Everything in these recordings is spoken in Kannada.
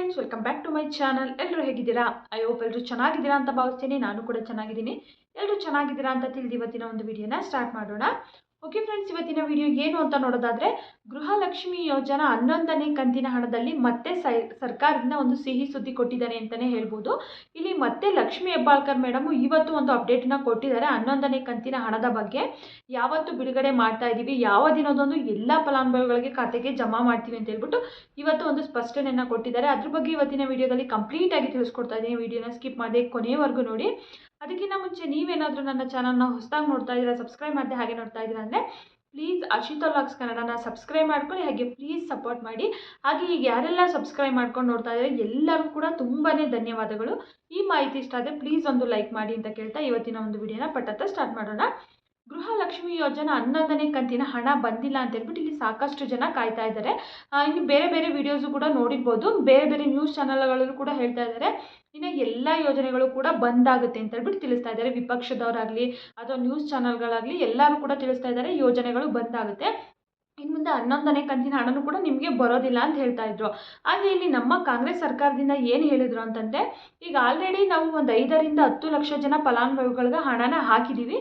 Friends welcome back to my channel ಎಲ್ಲರೂ ಹೇಗಿದ್ದೀರಾ? ಐ ಹೋಪ್ ಎಲ್ಲರೂ ಚೆನ್ನಾಗಿದ್ದೀರಾ ಅಂತ ಭಾವಿಸ್ತೀನಿ. ನಾನು ಕೂಡ ಚೆನ್ನಾಗಿದ್ದೀನಿ. ಎಲ್ಲರೂ ಚೆನ್ನಾಗಿದ್ದೀರಾ ಅಂತ ತಿಳಿದು ಇವತ್ತಿನ ಒಂದು ವಿಡಿಯೋನ ಸ್ಟಾರ್ಟ್ ಮಾಡೋಣ. ಓಕೆ ಫ್ರೆಂಡ್ಸ್ ಇವತ್ತಿನ ವಿಡಿಯೋ ಏನು ಅಂತ ನೋಡೋದಾದರೆ ಗೃಹಲಕ್ಷ್ಮಿ ಯೋಜನಾ ಹನ್ನೊಂದನೇ ಕಂತಿನ ಹಣದಲ್ಲಿ ಮತ್ತೆ ಸರ್ಕಾರದಿಂದ ಒಂದು ಸಿಹಿ ಸುದ್ದಿ ಕೊಟ್ಟಿದ್ದಾರೆ ಅಂತಲೇ ಹೇಳ್ಬೋದು. ಇಲ್ಲಿ ಮತ್ತೆ ಲಕ್ಷ್ಮಿ ಹೆಬ್ಬಾಳ್ಕರ್ ಮೇಡಮ್ ಇವತ್ತು ಒಂದು ಅಪ್ಡೇಟನ್ನ ಕೊಟ್ಟಿದ್ದಾರೆ ಹನ್ನೊಂದನೇ ಕಂತಿನ ಹಣದ ಬಗ್ಗೆ. ಯಾವತ್ತು ಬಿಡುಗಡೆ ಮಾಡ್ತಾ ಇದ್ದೀವಿ ಯಾವ ದಿನದೊಂದು ಎಲ್ಲ ಫಲಾನುಭವಿಗಳಿಗೆ ಖಾತೆಗೆ ಜಮಾ ಮಾಡ್ತೀವಿ ಅಂತ ಹೇಳ್ಬಿಟ್ಟು ಇವತ್ತು ಒಂದು ಸ್ಪಷ್ಟನೆಯನ್ನು ಕೊಟ್ಟಿದ್ದಾರೆ. ಅದ್ರ ಬಗ್ಗೆ ಇವತ್ತಿನ ವಿಡಿಯೋದಲ್ಲಿ ಕಂಪ್ಲೀಟ್ ಆಗಿ ತಿಳಿಸ್ಕೊಡ್ತಾ ಇದ್ದೀನಿ ವಿಡಿಯೋನ ಸ್ಕಿಪ್ ಮಾಡದೆ ಕೊನೆಯವರೆಗೂ ನೋಡಿ. ಅದಕ್ಕಿಂತ ಮುಂಚೆ ನೀವೇನಾದರೂ ನನ್ನ ಚಾನಲ್ನ ಹೊಸದಾಗಿ ನೋಡ್ತಾ ಇದ್ದೀರಾ, ಸಬ್ಸ್ಕ್ರೈಬ್ ಮಾಡದೆ ಹಾಗೆ ನೋಡ್ತಾ ಇದ್ದೀರಾ ಅಂದರೆ ಪ್ಲೀಸ್ ಅರ್ಷಿತಾ ವ್ಲಾಗ್ಸ್ ಕನ್ನಡನ ಸಬ್ಸ್ಕ್ರೈಬ್ ಮಾಡ್ಕೊಳ್ಳಿ, ಹಾಗೆ ಪ್ಲೀಸ್ ಸಪೋರ್ಟ್ ಮಾಡಿ. ಹಾಗೆ ಈಗ ಯಾರೆಲ್ಲ ಸಬ್ಸ್ಕ್ರೈಬ್ ಮಾಡ್ಕೊಂಡು ನೋಡ್ತಾ ಇದ್ದಾರೆ, ಎಲ್ಲರೂ ಕೂಡ ತುಂಬಾ ಧನ್ಯವಾದಗಳು. ಈ ಮಾಹಿತಿ ಇಷ್ಟ ಆದರೆ ಪ್ಲೀಸ್ ಒಂದು ಲೈಕ್ ಮಾಡಿ ಅಂತ ಕೇಳ್ತಾ ಇವತ್ತಿನ ಒಂದು ವಿಡಿಯೋನ ಪಟ್ಟತ್ತ ಸ್ಟಾರ್ಟ್ ಮಾಡೋಣ. ಗೃಹಲಕ್ಷ್ಮಿ ಯೋಜನಾ ಹನ್ನೊಂದನೇ ಕಂತಿನ ಹಣ ಬಂದಿಲ್ಲ ಅಂತ ಹೇಳ್ಬಿಟ್ಟು ಇಲ್ಲಿ ಸಾಕಷ್ಟು ಜನ ಕಾಯ್ತಾ ಇದ್ದಾರೆ. ಇನ್ನು ಬೇರೆ ಬೇರೆ ವಿಡಿಯೋಸು ಕೂಡ ನೋಡಿರ್ಬೋದು. ಬೇರೆ ಬೇರೆ ನ್ಯೂಸ್ ಚಾನಲ್ಗಳಲ್ಲೂ ಕೂಡ ಹೇಳ್ತಾ ಇದ್ದಾರೆ. ಇನ್ನು ಎಲ್ಲ ಯೋಜನೆಗಳು ಕೂಡ ಬಂದಾಗುತ್ತೆ ಅಂತ ಹೇಳ್ಬಿಟ್ಟು ತಿಳಿಸ್ತಾ ಇದ್ದಾರೆ. ವಿಪಕ್ಷದವರಾಗಲಿ ಅಥವಾ ನ್ಯೂಸ್ ಚಾನಲ್ಗಳಾಗಲಿ ಎಲ್ಲರೂ ಕೂಡ ತಿಳಿಸ್ತಾ ಇದ್ದಾರೆ. ಯೋಜನೆಗಳು ಬಂದಾಗುತ್ತೆ ಇನ್ನು ಮುಂದೆ ಹನ್ನೊಂದನೇ ಕಂತಿನ ಹಣನೂ ಕೂಡ ನಿಮಗೆ ಬರೋದಿಲ್ಲ ಅಂತ ಹೇಳ್ತಾ ಇದ್ರು. ಆದರೆ ಇಲ್ಲಿ ನಮ್ಮ ಕಾಂಗ್ರೆಸ್ ಸರ್ಕಾರದಿಂದ ಏನು ಹೇಳಿದರು ಅಂತಂದರೆ, ಈಗ ಆಲ್ರೆಡಿ ನಾವು ಒಂದು ಐದರಿಂದ ಹತ್ತು ಲಕ್ಷ ಜನ ಫಲಾನುಭವಿಗಳಿಗೆ ಹಣನ ಹಾಕಿದ್ದೀವಿ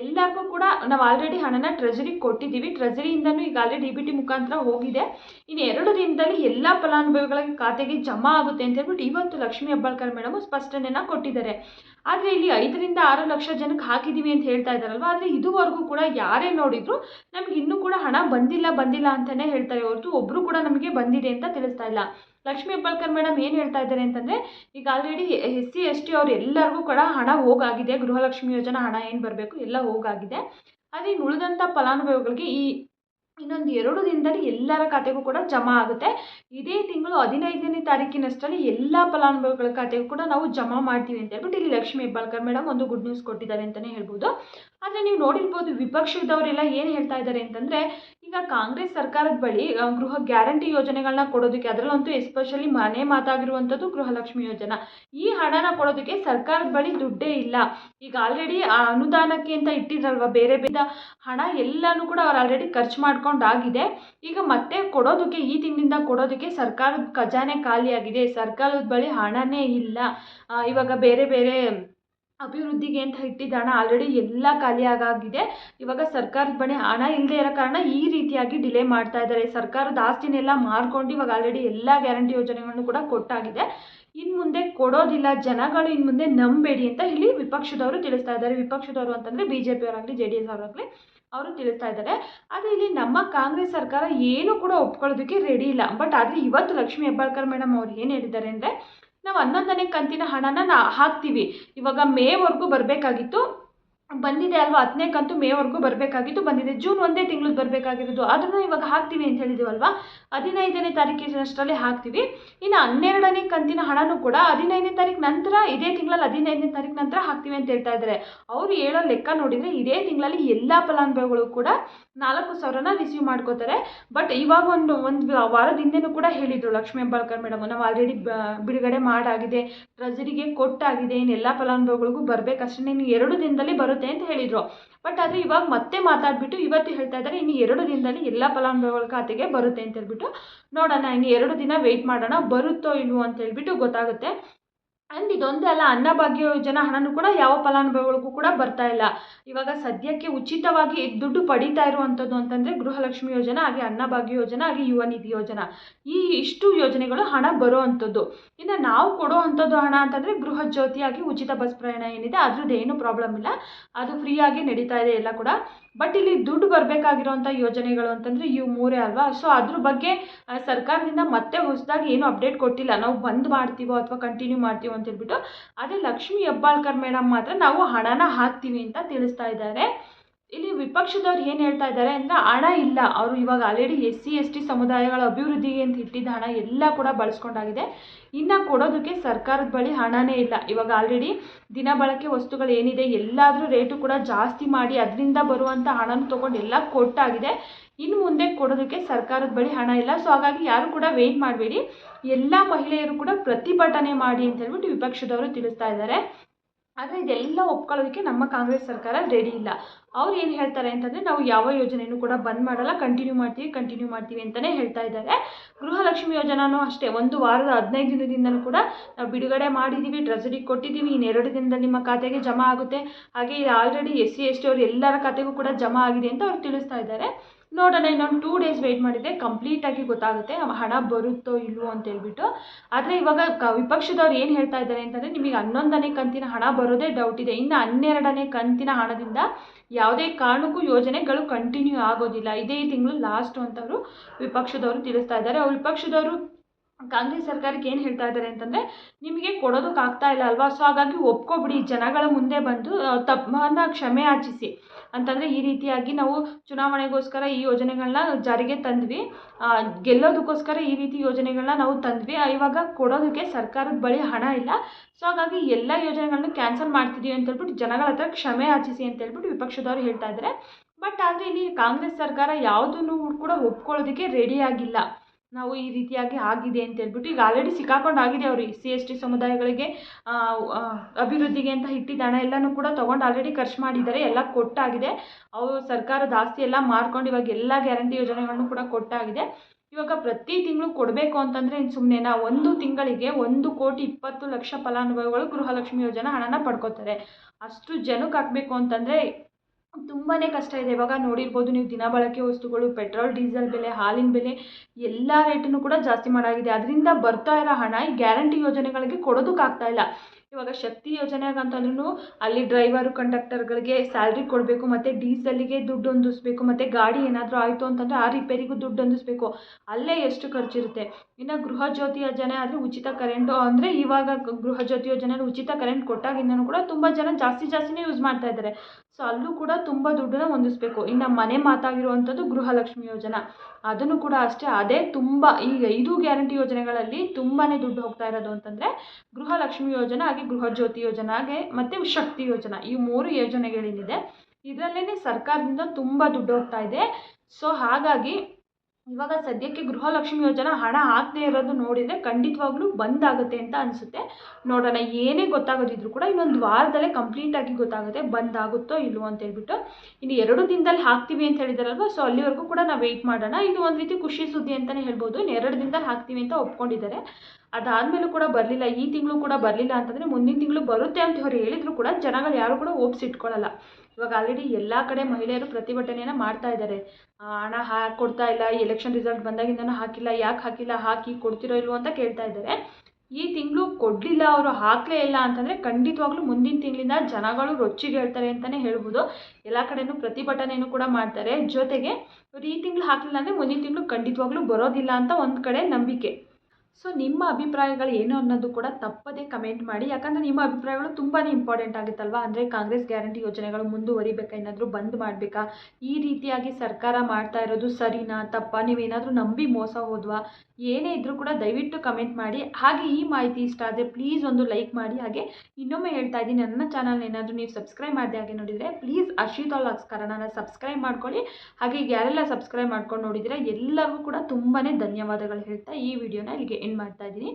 ಎಲ್ಲರಿಗೂ ಕೂಡ ನಾವು ಆಲ್ರೆಡಿ ಹಣನ ಟ್ರೆಜರಿಗೆ ಕೊಟ್ಟಿದ್ದೀವಿ ಟ್ರೆಜರಿಯಿಂದನೂ ಈಗ ಆಲ್ರೆಡಿ ಡಿ ಬಿ ಟಿ ಮುಖಾಂತರ ಹೋಗಿದೆ. ಇನ್ನು ಎರಡು ದಿನದಲ್ಲಿ ಎಲ್ಲ ಫಲಾನುಭವಿಗಳ ಖಾತೆಗೆ ಜಮಾ ಆಗುತ್ತೆ ಅಂತ ಹೇಳ್ಬಿಟ್ಟು ಇವತ್ತು ಲಕ್ಷ್ಮೀ ಹೆಬ್ಬಾಳ್ಕರ್ ಮೇಡಮ್ ಸ್ಪಷ್ಟನೆಯನ್ನು ಕೊಟ್ಟಿದ್ದಾರೆ. ಆದರೆ ಇಲ್ಲಿ ಐದರಿಂದ ಆರು ಲಕ್ಷ ಜನಕ್ಕೆ ಹಾಕಿದ್ದೀವಿ ಅಂತ ಹೇಳ್ತಾ ಇದ್ದಾರಲ್ವ? ಆದರೆ ಇದುವರೆಗೂ ಕೂಡ ಯಾರೇ ನೋಡಿದ್ರು ನಮ್ಗೆ ಇನ್ನೂ ಕೂಡ ಹಣ ಬಂದಿಲ್ಲ ಬಂದಿಲ್ಲ ಅಂತಲೇ ಹೇಳ್ತಾರೆ. ಹೊರತು ಒಬ್ಬರು ಕೂಡ ನಮಗೆ ಬಂದಿದೆ ಅಂತ ತಿಳಿಸ್ತಾ ಇಲ್ಲ. ಲಕ್ಷ್ಮೀ ಹೆಬ್ಬಾಳ್ಕರ್ ಮೇಡಮ್ ಏನು ಹೇಳ್ತಾ ಇದ್ದಾರೆ ಅಂತಂದರೆ, ಈಗ already S C, S T ಅವ್ರೆಲ್ಲರಿಗೂ ಕೂಡ ಹಣ ಹೋಗಾಗಿದೆ. ಗೃಹಲಕ್ಷ್ಮಿ ಯೋಜನಾ ಹಣ ಏನು ಬರಬೇಕು? ಎಲ್ಲ ಹೋಗಾಗಿದೆ. ಆದರೆ ಇನ್ನು ಉಳಿದಂಥ ಫಲಾನುಭವಿಗಳಿಗೆ ಈ ಇನ್ನೊಂದು ಎರಡು ದಿನದಲ್ಲಿ ಎಲ್ಲರ ಖಾತೆಗೂ ಕೂಡ ಜಮಾ ಆಗುತ್ತೆ. ಇದೇ ತಿಂಗಳು ಹದಿನೈದನೇ ತಾರೀಕಿನಷ್ಟರಲ್ಲಿ ಎಲ್ಲ ಫಲಾನುಭವಿಗಳ ಖಾತೆಗೂ ಕೂಡ ನಾವು ಜಮಾ ಮಾಡ್ತೀವಿ ಅಂತ ಹೇಳ್ಬಿಟ್ಟು ಇಲ್ಲಿ ಲಕ್ಷ್ಮೀ ಹೆಬ್ಬಾಳ್ಕರ್ ಮೇಡಮ್ ಒಂದು ಗುಡ್ ನ್ಯೂಸ್ ಕೊಟ್ಟಿದ್ದಾರೆ ಅಂತಲೇ ಹೇಳ್ಬೋದು. ಆದರೆ ನೀವು ನೋಡಿರ್ಬೋದು ವಿಪಕ್ಷದವರೆಲ್ಲ ಏನು ಹೇಳ್ತಾ ಇದ್ದಾರೆ ಅಂತಂದರೆ ಈಗ ಕಾಂಗ್ರೆಸ್ ಸರ್ಕಾರದ ಬಳಿ ಗೃಹ ಗ್ಯಾರಂಟಿ ಯೋಜನೆಗಳನ್ನ ಕೊಡೋದಕ್ಕೆ ಅದರಲ್ಲಂತೂ ಎಸ್ಪೆಷಲಿ ಮನೆ ಮಾತಾಗಿರುವಂಥದ್ದು ಗೃಹಲಕ್ಷ್ಮಿ ಯೋಜನಾ. ಈ ಹಣನ ಕೊಡೋದಕ್ಕೆ ಸರ್ಕಾರದ ಬಳಿ ದುಡ್ಡೇ ಇಲ್ಲ. ಈಗ ಆಲ್ರೆಡಿ ಅನುದಾನಕ್ಕೆ ಅಂತ ಇಟ್ಟಿದ್ರಲ್ವ ಬೇರೆ ಬೇರೆ ಹಣ ಎಲ್ಲನೂ ಕೂಡ ಅವ್ರು ಆಲ್ರೆಡಿ ಖರ್ಚು ಮಾಡ್ಕೊಂಡಾಗಿದೆ. ಈಗ ಮತ್ತೆ ಕೊಡೋದಕ್ಕೆ ಈ ತಿಂಗಳಿಂದ ಕೊಡೋದಕ್ಕೆ ಸರ್ಕಾರದ ಖಜಾನೆ ಖಾಲಿಯಾಗಿದೆ. ಸರ್ಕಾರದ ಬಳಿ ಹಣನೇ ಇಲ್ಲ. ಇವಾಗ ಬೇರೆ ಬೇರೆ ಅಭಿವೃದ್ಧಿಗೆ ಅಂತ ಇಟ್ಟಿದ್ದ ಹಣ ಆಲ್ರೆಡಿ ಎಲ್ಲ ಖಾಲಿ ಆಗಾಗಿದೆ. ಇವಾಗ ಸರ್ಕಾರದ ಬಳಿ ಹಣ ಇಲ್ಲದೆ ಇರೋ ಕಾರಣ ಈ ರೀತಿಯಾಗಿ ಡಿಲೇ ಮಾಡ್ತಾ ಇದ್ದಾರೆ. ಸರ್ಕಾರದ ಆಸ್ತಿನೆಲ್ಲ ಮಾರ್ಕೊಂಡು ಇವಾಗ ಆಲ್ರೆಡಿ ಎಲ್ಲ ಗ್ಯಾರಂಟಿ ಯೋಜನೆಗಳನ್ನು ಕೂಡ ಕೊಟ್ಟಾಗಿದೆ. ಇನ್ನು ಮುಂದೆ ಕೊಡೋದಿಲ್ಲ, ಜನಗಳು ಇನ್ನು ಮುಂದೆ ನಂಬೇಡಿ ಅಂತ ಇಲ್ಲಿ ವಿಪಕ್ಷದವರು ತಿಳಿಸ್ತಾ ಇದ್ದಾರೆ. ವಿಪಕ್ಷದವರು ಅಂತಂದರೆ ಬಿ ಜೆ ಪಿಯವರಾಗಲಿ ಜೆ ಡಿ ಎಸ್ ಅವರಾಗಲಿ ಅವರು ತಿಳಿಸ್ತಾ ಇದ್ದಾರೆ. ಆದರೆ ಇಲ್ಲಿ ನಮ್ಮ ಕಾಂಗ್ರೆಸ್ ಸರ್ಕಾರ ಏನು ಕೂಡ ಒಪ್ಕೊಳ್ಳೋದಕ್ಕೆ ರೆಡಿ ಇಲ್ಲ. ಬಟ್ ಆದರೆ ಇವತ್ತು ಲಕ್ಷ್ಮೀ ಹೆಬ್ಬಾಳ್ಕರ್ ಮೇಡಮ್ ಅವ್ರು ಏನು ಹೇಳಿದ್ದಾರೆ ಅಂದರೆ ನಾವು ಹನ್ನೊಂದನೇ ಕಂತಿನ ಹಣನ ನಾ ಹಾಕ್ತೀವಿ. ಇವಾಗ ಮೇವರೆಗೂ ಬರಬೇಕಾಗಿತ್ತು. ಬಂದಿದೆ ಅಲ್ವಾ? ಹತ್ತನೇ ಕಂತು ಮೇವರೆಗೂ ಬರಬೇಕಾಗಿತ್ತು, ಬಂದಿದೆ. ಜೂನ್ ಒಂದೇ ತಿಂಗಳು ಬರಬೇಕಾಗಿರೋದು. ಅದನ್ನು ಇವಾಗ ಹಾಕ್ತೀವಿ ಅಂತ ಹೇಳಿದ್ದೀವಲ್ವಾ ಹದಿನೈದನೇ ತಾರೀಕಿನಷ್ಟರಲ್ಲಿ ಹಾಕ್ತೀವಿ. ಇನ್ನು ಹನ್ನೆರಡನೇ ಕಂತಿನ ಹಣನೂ ಕೂಡ ಹದಿನೈದನೇ ತಾರೀಕು ನಂತರ, ಇದೇ ತಿಂಗಳಲ್ಲಿ ಹದಿನೈದನೇ ತಾರೀಕು ನಂತರ ಹಾಕ್ತೀವಿ ಅಂತ ಹೇಳ್ತಾ ಇದ್ದಾರೆ. ಅವರು ಹೇಳೋ ಲೆಕ್ಕ ನೋಡಿದರೆ ಇದೇ ತಿಂಗಳಲ್ಲಿ ಎಲ್ಲ ಫಲಾನುಭವಿಗಳು ಕೂಡ ನಾಲ್ಕು ಸಾವಿರನ ರಿಸೀವ್ ಮಾಡ್ಕೋತಾರೆ. ಬಟ್ ಇವಾಗ ಒಂದು ಒಂದು ವಾರದ ಹಿಂದೆನೂ ಕೂಡ ಹೇಳಿದರು ಲಕ್ಷ್ಮೀ ಹೆಬ್ಬಾಳ್ಕರ್ ಮೇಡಮ್, ನಾವು ಆಲ್ರೆಡಿ ಬಿಡುಗಡೆ ಮಾಡಾಗಿದೆ. ಟ್ರೆಜರಿಗೆ ಕೊಟ್ಟಾಗಿದೆ. ಇನ್ನು ಎಲ್ಲ ಫಲಾನುಭವಿಗಳಿಗೂ ಬರಬೇಕಷ್ಟೇ. ಇನ್ನು ಎರಡು ದಿನದಲ್ಲಿ ಬರುತ್ತೆ ಅಂತ ಹೇಳಿದರು. ಬಟ್ ಆದರೆ ಇವಾಗ ಮತ್ತೆ ಮಾತಾಡಿಬಿಟ್ಟು ಇವತ್ತು ಹೇಳ್ತಾ ಇದ್ದಾರೆ, ಇನ್ನು ಎರಡು ದಿನದಲ್ಲಿ ಎಲ್ಲ ಫಲಾನುಭವಿಗಳ ಖಾತೆಗೆ ಬರುತ್ತೆ ಅಂತ ಹೇಳ್ಬಿಟ್ಟು ನೋಡೋಣ, ಇನ್ನು ಎರಡು ದಿನ ವೆಯ್ಟ್ ಮಾಡೋಣ, ಬರುತ್ತೋ ಇಲ್ವೋ ಅಂತ ಹೇಳ್ಬಿಟ್ಟು ಗೊತ್ತಾಗುತ್ತೆ. ಆ್ಯಂಡ್ ಇದೊಂದೇ ಅಲ್ಲ ಅನ್ನಭಾಗ್ಯ ಯೋಜನೆ ಹಣನೂ ಕೂಡ ಯಾವ ಫಲಾನುಭವಿಗಳಿಗೂ ಕೂಡ ಬರ್ತಾ ಇಲ್ಲ. ಇವಾಗ ಸದ್ಯಕ್ಕೆ ಉಚಿತವಾಗಿ ದುಡ್ಡು ಪಡೀತಾ ಇರುವಂಥದ್ದು ಅಂತಂದರೆ ಗೃಹಲಕ್ಷ್ಮಿ ಯೋಜನೆ, ಹಾಗೆ ಅನ್ನಭಾಗ್ಯ ಯೋಜನೆ, ಹಾಗೆ ಯುವ ನಿಧಿ ಯೋಜನಾ. ಈ ಇಷ್ಟು ಯೋಜನೆಗಳು ಹಣ ಬರೋ ಅಂಥದ್ದು ಇನ್ನು ನಾವು ಕೊಡೋ ಅಂಥದ್ದು ಹಣ ಅಂತಂದರೆ ಗೃಹ ಜ್ಯೋತಿಯಾಗಿ ಉಚಿತ ಬಸ್ ಪ್ರಯಾಣ ಏನಿದೆ, ಅದ್ರದ್ದು ಏನೂ ಪ್ರಾಬ್ಲಮ್ ಇಲ್ಲ. ಅದು ಫ್ರೀಯಾಗಿ ನಡೀತಾ ಇದೆ ಎಲ್ಲ ಕೂಡ. ಬಟ್ ಇಲ್ಲಿ ದುಡ್ಡು ಬರಬೇಕಾಗಿರೋಂಥ ಯೋಜನೆಗಳು ಅಂತಂದರೆ ಇವು ಮೂರೇ ಅಲ್ವಾ? ಸೊ ಅದ್ರ ಬಗ್ಗೆ ಸರ್ಕಾರದಿಂದ ಮತ್ತೆ ಹೊಸದಾಗಿ ಏನು ಅಪ್ಡೇಟ್ ಕೊಟ್ಟಿಲ್ಲ. ನಾವು ಬಂದ್ ಮಾಡ್ತೀವೋ ಅಥವಾ ಕಂಟಿನ್ಯೂ ಮಾಡ್ತೀವೋ ಅಂತ ಹೇಳ್ಬಿಟ್ಟು, ಅದೇ ಲಕ್ಷ್ಮೀ ಹೆಬ್ಬಾಳ್ಕರ್ ಮೇಡಮ್ ಮಾತ್ರ ನಾವು ಹಣನ ಹಾಕ್ತೀವಿ ಅಂತ ತಿಳಿಸ್ತಾ ಇದ್ದಾರೆ. ಇಲ್ಲಿ ವಿಪಕ್ಷದವ್ರು ಏನು ಹೇಳ್ತಾ ಇದ್ದಾರೆ ಅಂದರೆ ಹಣ ಇಲ್ಲ. ಅವರು ಇವಾಗ already S C S T ಸಮುದಾಯಗಳ ಅಭಿವೃದ್ಧಿಗೆ ಅಂತ ಇಟ್ಟಿದ್ದ ಹಣ ಎಲ್ಲ ಕೂಡ ಬಳಸ್ಕೊಂಡಾಗಿದೆ. ಇನ್ನು ಕೊಡೋದಕ್ಕೆ ಸರ್ಕಾರದ ಬಳಿ ಹಣನೇ ಇಲ್ಲ. ಇವಾಗ ಆಲ್ರೆಡಿ ದಿನ ಬಳಕೆ ವಸ್ತುಗಳು ಏನಿದೆ ಎಲ್ಲಾದರೂ ರೇಟು ಕೂಡ ಜಾಸ್ತಿ ಮಾಡಿ ಅದರಿಂದ ಬರುವಂಥ ಹಣನ ತೊಗೊಂಡು ಎಲ್ಲ ಕೊಟ್ಟಾಗಿದೆ. ಇನ್ನು ಮುಂದೆ ಕೊಡೋದಕ್ಕೆ ಸರ್ಕಾರದ ಬಳಿ ಹಣ ಇಲ್ಲ. ಸೊ ಹಾಗಾಗಿ ಯಾರು ಕೂಡ ವೇಟ್ ಮಾಡಬೇಡಿ. ಎಲ್ಲ ಮಹಿಳೆಯರು ಕೂಡ ಪ್ರತಿಭಟನೆ ಮಾಡಿ ಅಂತ ಹೇಳ್ಬಿಟ್ಟು ವಿಪಕ್ಷದವರು ತಿಳಿಸ್ತಾ ಇದ್ದಾರೆ. ಆದರೆ ಇದೆಲ್ಲ ಒಪ್ಕೊಳ್ಳೋದಕ್ಕೆ ನಮ್ಮ ಕಾಂಗ್ರೆಸ್ ಸರ್ಕಾರ ರೆಡಿ ಇಲ್ಲ. ಅವ್ರು ಏನು ಹೇಳ್ತಾರೆ ಅಂತಂದರೆ ನಾವು ಯಾವ ಯೋಜನೆಯೂ ಕೂಡ ಬಂದ್ ಮಾಡಲ್ಲ ಕಂಟಿನ್ಯೂ ಮಾಡ್ತೀವಿ ಕಂಟಿನ್ಯೂ ಮಾಡ್ತೀವಿ ಅಂತಲೇ ಹೇಳ್ತಾ ಇದ್ದಾರೆ. ಗೃಹಲಕ್ಷ್ಮಿ ಯೋಜನಾನೂ ಅಷ್ಟೇ, ಒಂದು ವಾರದ ಹದಿನೈದು ದಿನದಿಂದಲೂ ಕೂಡ ನಾವು ಬಿಡುಗಡೆ ಮಾಡಿದ್ದೀವಿ ಟ್ರೆಸರಿಗೆ ಕೊಟ್ಟಿದ್ದೀವಿ ಇನ್ನೆರಡು ದಿನದಲ್ಲಿ ನಿಮ್ಮ ಖಾತೆಗೆ ಜಮಾ ಆಗುತ್ತೆ. ಹಾಗೆ ಇದು already S C S T ಅವ್ರು ಎಲ್ಲರ ಖಾತೆಗೂ ಕೂಡ ಜಮಾ ಆಗಿದೆ ಅಂತ ಅವ್ರು ತಿಳಿಸ್ತಾ ಇದ್ದಾರೆ. ನೋಡೋಣ ಇನ್ನೊಂದು ಟೂ ಡೇಸ್ ವೆಯ್ಟ್ ಮಾಡಿದರೆ ಕಂಪ್ಲೀಟಾಗಿ ಗೊತ್ತಾಗುತ್ತೆ ಹಣ ಬರುತ್ತೋ ಇಲ್ವೋ ಅಂತ ಹೇಳ್ಬಿಟ್ಟು. ಆದರೆ ಇವಾಗ ಕ, ವಿಪಕ್ಷದವ್ರು ಏನು ಹೇಳ್ತಾ ಇದ್ದಾರೆ ಅಂತಂದರೆ, ನಿಮಗೆ ಹನ್ನೊಂದನೇ ಕಂತಿನ ಹಣ ಬರೋದೇ ಡೌಟ್ ಇದೆ. ಇನ್ನು ಹನ್ನೆರಡನೇ ಕಂತಿನ ಹಣದಿಂದ ಯಾವುದೇ ಕಾರಣಕ್ಕೂ ಯೋಜನೆಗಳು ಕಂಟಿನ್ಯೂ ಆಗೋದಿಲ್ಲ. ಇದೇ ತಿಂಗಳು ಲಾಸ್ಟು ಅಂತವರು ವಿಪಕ್ಷದವರು ತಿಳಿಸ್ತಾ ಇದ್ದಾರೆ. ಅವ್ರು ವಿಪಕ್ಷದವರು ಕಾಂಗ್ರೆಸ್ ಸರ್ಕಾರಕ್ಕೆ ಏನು ಹೇಳ್ತಾ ಇದ್ದಾರೆ ಅಂತಂದರೆ, ನಿಮಗೆ ಕೊಡೋದಕ್ಕಾಗ್ತಾ ಇಲ್ಲ ಅಲ್ವಾ? ಸೊ ಹಾಗಾಗಿ ಒಪ್ಕೊಬಿಡಿ, ಜನಗಳ ಮುಂದೆ ಬಂದು ತಪ್ಪನ್ನು ಕ್ಷಮೆ ಯಾಚಿಸಿ ಅಂತಂದರೆ, ಈ ರೀತಿಯಾಗಿ ನಾವು ಚುನಾವಣೆಗೋಸ್ಕರ ಈ ಯೋಜನೆಗಳನ್ನ ಜಾರಿಗೆ ತಂದ್ವಿ. ಗೆಲ್ಲೋದಕ್ಕೋಸ್ಕರ ಈ ರೀತಿ ಯೋಜನೆಗಳನ್ನ ನಾವು ತಂದ್ವಿ. ಇವಾಗ ಕೊಡೋದಕ್ಕೆ ಸರ್ಕಾರದ ಬಳಿ ಹಣ ಇಲ್ಲ. ಸೊ ಹಾಗಾಗಿ ಎಲ್ಲ ಯೋಜನೆಗಳನ್ನು ಕ್ಯಾನ್ಸಲ್ ಮಾಡ್ತಿದ್ದೀವಿ ಅಂತ ಹೇಳ್ಬಿಟ್ಟು ಜನಗಳ ಹತ್ರ ಕ್ಷಮೆ ಯಾಚಿಸಿ ಅಂತ ಹೇಳ್ಬಿಟ್ಟು ವಿಪಕ್ಷದವರು ಹೇಳ್ತಾ ಇದ್ದಾರೆ. ಬಟ್ ಆದರೆ ಇಲ್ಲಿ ಕಾಂಗ್ರೆಸ್ ಸರ್ಕಾರ ಯಾವುದನ್ನು ಕೂಡ ಒಪ್ಕೊಳ್ಳೋದಕ್ಕೆ ರೆಡಿ ಆಗಿಲ್ಲ. ನಾವು ಈ ರೀತಿಯಾಗಿ ಆಗಿದೆ ಅಂತ ಹೇಳ್ಬಿಟ್ಟು ಈಗ ಆಲ್ರೆಡಿ ಸಿಕ್ಕಾಕೊಂಡು ಆಗಿದೆ ಅವರು ಸಿ ಎಸ್ ಟಿ ಸಮುದಾಯಗಳಿಗೆ ಅಭಿವೃದ್ಧಿಗೆ ಅಂತ ಇಟ್ಟಿದ್ದ ಹಣ ಎಲ್ಲನೂ ಕೂಡ ತೊಗೊಂಡು ಆಲ್ರೆಡಿ ಖರ್ಚು ಮಾಡಿದ್ದಾರೆ, ಎಲ್ಲ ಕೊಟ್ಟಾಗಿದೆ. ಅವರು ಸರ್ಕಾರದ ಆಸ್ತಿ ಎಲ್ಲ ಮಾರ್ಕೊಂಡು ಇವಾಗ ಎಲ್ಲ ಗ್ಯಾರಂಟಿ ಯೋಜನೆಗಳನ್ನು ಕೂಡ ಕೊಟ್ಟಾಗಿದೆ. ಇವಾಗ ಪ್ರತಿ ತಿಂಗಳು ಕೊಡಬೇಕು ಅಂತಂದರೆ ಇನ್ನು ಸುಮ್ಮನೆನಾ ಒಂದು ತಿಂಗಳಿಗೆ ಒಂದು ಕೋಟಿ ಇಪ್ಪತ್ತು ಲಕ್ಷ ಫಲಾನುಭವಿಗಳು ಗೃಹಲಕ್ಷ್ಮಿ ಯೋಜನೆ ಹಣನ ಪಡ್ಕೋತಾರೆ. ಅಷ್ಟು ಜನಕ್ಕೆ ಹಾಕಬೇಕು ಅಂತಂದರೆ ತುಂಬಾ ಕಷ್ಟ ಇದೆ. ಇವಾಗ ನೋಡಿರ್ಬೋದು ನೀವು ದಿನಬಳಕೆ ವಸ್ತುಗಳು, ಪೆಟ್ರೋಲ್, ಡೀಸೆಲ್ ಬೆಲೆ, ಹಾಲಿನ ಬೆಲೆ, ಎಲ್ಲ ರೇಟನ್ನು ಕೂಡ ಜಾಸ್ತಿ ಮಾಡಾಗಿದೆ. ಅದರಿಂದ ಬರ್ತಾ ಇರೋ ಹಣ ಈ ಗ್ಯಾರಂಟಿ ಯೋಜನೆಗಳಿಗೆ ಕೊಡೋದಕ್ಕಾಗ್ತಾ ಇಲ್ಲ. ಇವಾಗ ಶಕ್ತಿ ಯೋಜನೆಗಂತಂದ್ರೂ ಅಲ್ಲಿ ಡ್ರೈವರು, ಕಂಡಕ್ಟರ್ಗಳಿಗೆ ಸ್ಯಾಲ್ರಿ ಕೊಡಬೇಕು, ಮತ್ತು ಡೀಸೆಲ್ಲಿಗೆ ದುಡ್ಡು ಹೊಂದಿಸ್ಬೇಕು, ಮತ್ತು ಗಾಡಿ ಏನಾದರೂ ಆಯಿತು ಅಂತಂದರೆ ಆ ರಿಪೇರಿಗೂ ದುಡ್ಡು ಹೊಂದಿಸ್ಬೇಕು. ಅಲ್ಲೇ ಎಷ್ಟು ಖರ್ಚಿರುತ್ತೆ? ಇನ್ನು ಗೃಹ ಜ್ಯೋತಿ ಯೋಜನೆ ಆದರೆ ಉಚಿತ ಕರೆಂಟು ಅಂದರೆ ಇವಾಗ ಗೃಹ ಜ್ಯೋತಿ ಯೋಜನೆಯಲ್ಲಿ ಉಚಿತ ಕರೆಂಟ್ ಕೊಟ್ಟಾಗಿಂದನೂ ಕೂಡ ತುಂಬ ಜನ ಜಾಸ್ತಿ ಜಾಸ್ತಿನೇ ಯೂಸ್ ಮಾಡ್ತಾ ಇದ್ದಾರೆ. ಸೊ ಅಲ್ಲೂ ಕೂಡ ತುಂಬ ದುಡ್ಡನ್ನ ಹೊಂದಿಸ್ಬೇಕು. ಇನ್ನು ಮನೆ ಮಾತಾಗಿರುವಂಥದ್ದು ಗೃಹಲಕ್ಷ್ಮಿ ಯೋಜನೆ. ಅದನ್ನು ಕೂಡ ಅಷ್ಟೇ, ಅದೇ ತುಂಬ ಈ ಐದು ಗ್ಯಾರಂಟಿ ಯೋಜನೆಗಳಲ್ಲಿ ತುಂಬಾ ದುಡ್ಡು ಹೋಗ್ತಾ ಇರೋದು ಅಂತಂದರೆ ಗೃಹಲಕ್ಷ್ಮಿ ಯೋಜನೆ ಹಾಗೆ ಗೃಹ ಜ್ಯೋತಿ ಯೋಜನಾ ಹಾಗೆ ಮತ್ತು ಶಕ್ತಿ ಯೋಜನಾ, ಈ ಮೂರು ಯೋಜನೆಗಳೇನಿದೆ ಇದರಲ್ಲೇ ಸರ್ಕಾರದಿಂದ ತುಂಬ ದುಡ್ಡು ಹೋಗ್ತಾ ಇದೆ. ಸೊ ಹಾಗಾಗಿ ಇವಾಗ ಸದ್ಯಕ್ಕೆ ಗೃಹಲಕ್ಷ್ಮಿ ಯೋಜನೆ ಹಣ ಹಾಕದೇ ಇರೋದು ನೋಡಿದರೆ ಖಂಡಿತವಾಗ್ಲೂ ಬಂದ್ ಆಗುತ್ತೆ ಅಂತ ಅನಿಸುತ್ತೆ. ನೋಡೋಣ, ಏನೇ ಗೊತ್ತಾಗೋದಿದ್ರು ಕೂಡ ಇನ್ನೊಂದು ವಾರದಲ್ಲೇ ಕಂಪ್ಲೀಟಾಗಿ ಗೊತ್ತಾಗುತ್ತೆ ಬಂದ್ ಆಗುತ್ತೋ ಇಲ್ವೋ ಅಂತ ಹೇಳ್ಬಿಟ್ಟು ಇನ್ನು ಎರಡು ದಿನದಲ್ಲಿ ಹಾಕ್ತೀವಿ ಅಂತ ಹೇಳಿದಾರಲ್ವ? ಸೊ ಅಲ್ಲಿವರೆಗೂ ಕೂಡ ನಾವು ವೆಯ್ಟ್ ಮಾಡೋಣ. ಇದು ಒಂದು ರೀತಿ ಖುಷಿ ಸುದ್ದಿ ಅಂತಲೇ ಹೇಳ್ಬೋದು. ಇನ್ನು ಎರಡು ದಿನದಲ್ಲಿ ಹಾಕ್ತೀವಿ ಅಂತ ಒಪ್ಕೊಂಡಿದ್ದಾರೆ. ಅದಾದಮೇಲೂ ಕೂಡ ಬರಲಿಲ್ಲ. ಈ ತಿಂಗಳು ಕೂಡ ಬರಲಿಲ್ಲ ಅಂತಂದರೆ ಮುಂದಿನ ತಿಂಗಳು ಬರುತ್ತೆ ಅಂತ ಅವ್ರು ಹೇಳಿದ್ರು ಕೂಡ ಜನಗಳು ಯಾರು ಕೂಡ ಒಪ್ಸಿಟ್ಕೊಳ್ಳಲ್ಲ ಇವಾಗ ಆಲ್ರೆಡಿ ಎಲ್ಲ ಕಡೆ ಮಹಿಳೆಯರು ಪ್ರತಿಭಟನೆಯನ್ನು ಮಾಡ್ತಾ ಇದ್ದಾರೆ. ಹಣ ಹಾಕಿ ಕೊಡ್ತಾ ಇಲ್ಲ ಎಲೆಕ್ಷನ್ ರಿಸಲ್ಟ್ ಬಂದಾಗಿಂದನೂ ಹಾಕಿಲ್ಲ, ಯಾಕೆ ಹಾಕಿಲ್ಲ, ಹಾಕಿ ಕೊಡ್ತಿರೋ ಇಲ್ವೋ ಅಂತ ಕೇಳ್ತಾ ಇದ್ದಾರೆ. ಈ ತಿಂಗಳು ಕೊಡಲಿಲ್ಲ ಅವರು, ಹಾಕಲೇ ಇಲ್ಲ ಅಂತಂದರೆ ಖಂಡಿತವಾಗ್ಲೂ ಮುಂದಿನ ತಿಂಗಳಿಂದ ಜನಗಳು ರೊಚ್ಚಿಗೆ ಹೇಳ್ತಾರೆ ಅಂತಲೇ ಹೇಳ್ಬೋದು. ಎಲ್ಲ ಕಡೆಯೂ ಪ್ರತಿಭಟನೆಯೂ ಕೂಡ ಮಾಡ್ತಾರೆ. ಜೊತೆಗೆ ಇವರು ಈ ತಿಂಗಳು ಹಾಕಲಿಲ್ಲ ಅಂದರೆ ಮುಂದಿನ ತಿಂಗಳು ಖಂಡಿತವಾಗ್ಲೂ ಬರೋದಿಲ್ಲ ಅಂತ ಒಂದು ಕಡೆ ನಂಬಿಕೆ. ಸೊ ನಿಮ್ಮ ಅಭಿಪ್ರಾಯಗಳು ಏನು ಅನ್ನೋದು ಕೂಡ ತಪ್ಪದೇ ಕಮೆಂಟ್ ಮಾಡಿ. ಯಾಕಂದರೆ ನಿಮ್ಮ ಅಭಿಪ್ರಾಯಗಳು ತುಂಬಾ ಇಂಪಾರ್ಟೆಂಟ್ ಆಗಿತ್ತಲ್ವಾ? ಅಂದರೆ ಕಾಂಗ್ರೆಸ್ ಗ್ಯಾರಂಟಿ ಯೋಜನೆಗಳು ಮುಂದುವರಿಬೇಕಾ? ಏನಾದರೂ ಬಂದ್ ಮಾಡಬೇಕಾ? ಈ ರೀತಿಯಾಗಿ ಸರ್ಕಾರ ಮಾಡ್ತಾ ಇರೋದು ಸರಿನಾ? ತಪ್ಪಾ? ನೀವೇನಾದರೂ ನಂಬಿ ಮೋಸ ಹೋದ್ವಾ? ಏನೇ ಇದ್ದರೂ ಕೂಡ ದಯವಿಟ್ಟು ಕಮೆಂಟ್ ಮಾಡಿ. ಹಾಗೆ ಈ ಮಾಹಿತಿ ಇಷ್ಟ ಆದರೆ ಪ್ಲೀಸ್ ಒಂದು ಲೈಕ್ ಮಾಡಿ. ಹಾಗೆ ಇನ್ನೊಮ್ಮೆ ಹೇಳ್ತಾ ಇದ್ದೀನಿ, ನನ್ನ ಚಾನಲ್ ಏನಾದರೂ ನೀವು ಸಬ್ಸ್ಕ್ರೈಬ್ ಮಾಡಿದೆ ಹಾಗೆ ನೋಡಿದರೆ ಪ್ಲೀಸ್ ಅರ್ಷಿತಾ ಲಾಗ್ಸ್ ಕನ್ನಡನ ಸಬ್ಸ್ಕ್ರೈಬ್ ಮಾಡ್ಕೊಳ್ಳಿ. ಹಾಗೆ ಯಾರೆಲ್ಲ ಸಬ್ಸ್ಕ್ರೈಬ್ ಮಾಡ್ಕೊಂಡು ನೋಡಿದರೆ ಎಲ್ಲರಿಗೂ ಕೂಡ ತುಂಬಾ ಧನ್ಯವಾದಗಳು ಹೇಳ್ತಾ ಈ ವಿಡಿಯೋನ ಇಲ್ಲಿಗೆ ಎಂಡ್ ಮಾಡ್ತಾ ಇದ್ದೀನಿ?